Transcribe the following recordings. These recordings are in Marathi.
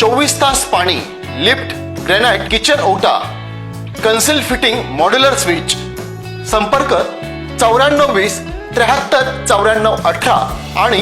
चोवीस तास पाणी लिफ्ट ग्रॅनाइट किचन ओटा कन्सिल फिटिंग मॉड्युलर स्विच. संपर्क चौऱ्याण्णव वीस त्र्याहत्तर चौऱ्याण्णव अठरा आणि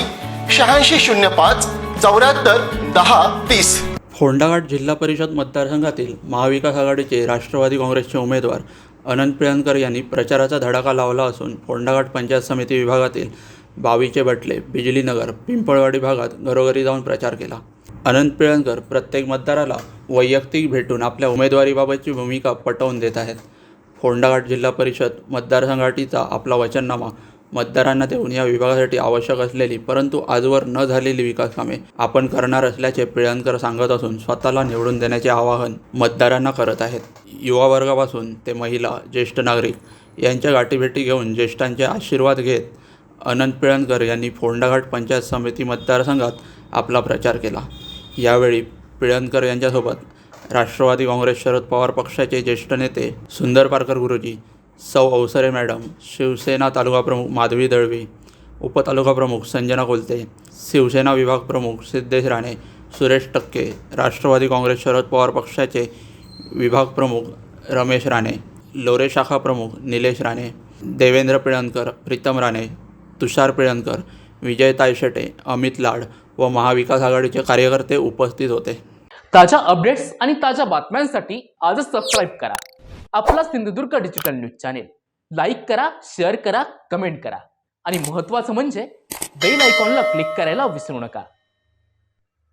शहाऐंशी शून्य पाच चौऱ्याहत्तर दहा तीस. फोंडाघाट जिल्हा परिषद मतदारसंघातील महाविकास आघाडीचे राष्ट्रवादी काँग्रेसचे उमेदवार अनंत प्रियंकर यांनी प्रचाराचा धडाका लावला असून फोंडाघाट पंचायत समिती विभागातील बावीचे बटले बिजलीनगर पिंपळवाडी भागात घरोघरी जाऊन प्रचार केला. अनंत पिळणकर प्रत्येक मतदाराला वैयक्तिक भेटून आपल्या उमेदवारीबाबतची भूमिका पटवून देत आहेत. फोंडाघाट जिल्हा परिषद मतदारसंघाटीचा आपला वचननामा मतदारांना देऊन या विभागासाठी आवश्यक असलेली परंतु आजवर न झालेली विकास कामे आपण करणार असल्याचे पिळणकर सांगत असून स्वतःला निवडून देण्याचे आवाहन मतदारांना करत आहेत. युवा वर्गापासून ते महिला ज्येष्ठ नागरिक यांच्या गाठीभेटी घेऊन ज्येष्ठांचे आशीर्वाद घेत अनंत पिळणकर यांनी फोंडाघाट पंचायत समिती मतदारसंघात आपला प्रचार केला. यावेळी पिळणकर यांच्यासोबत राष्ट्रवादी काँग्रेस शरद पवार पक्षाचे ज्येष्ठ नेते सुंदर पारकर गुरुजी सौ अवसरे मॅडम शिवसेना तालुका प्रमुख माधवी दळवी उपतालुका प्रमुख संजना कोलते शिवसेना विभाग प्रमुख सिद्धेश राणे सुरेश टक्के राष्ट्रवादी काँग्रेस शरद पवार पक्षाचे विभाग प्रमुख रमेश राणे लोरे शाखा प्रमुख निलेश राणे देवेंद्र पिळणकर प्रीतम राणे तुषार पिळणकर विजय तायशेटे अमित लाड व महाविकास आघाडीचे कार्यकर्ते उपस्थित होते. ताज्या अपडेट्स आणि ताज्या बातम्यांसाठी आजच सबस्क्राईब करा. आपला Sindhudurg digital news channel like करा शेअर करा कमेंट करा. आणि महत्त्वाचं म्हणजे बेल आयकॉनला क्लिक करायला विसरू नका.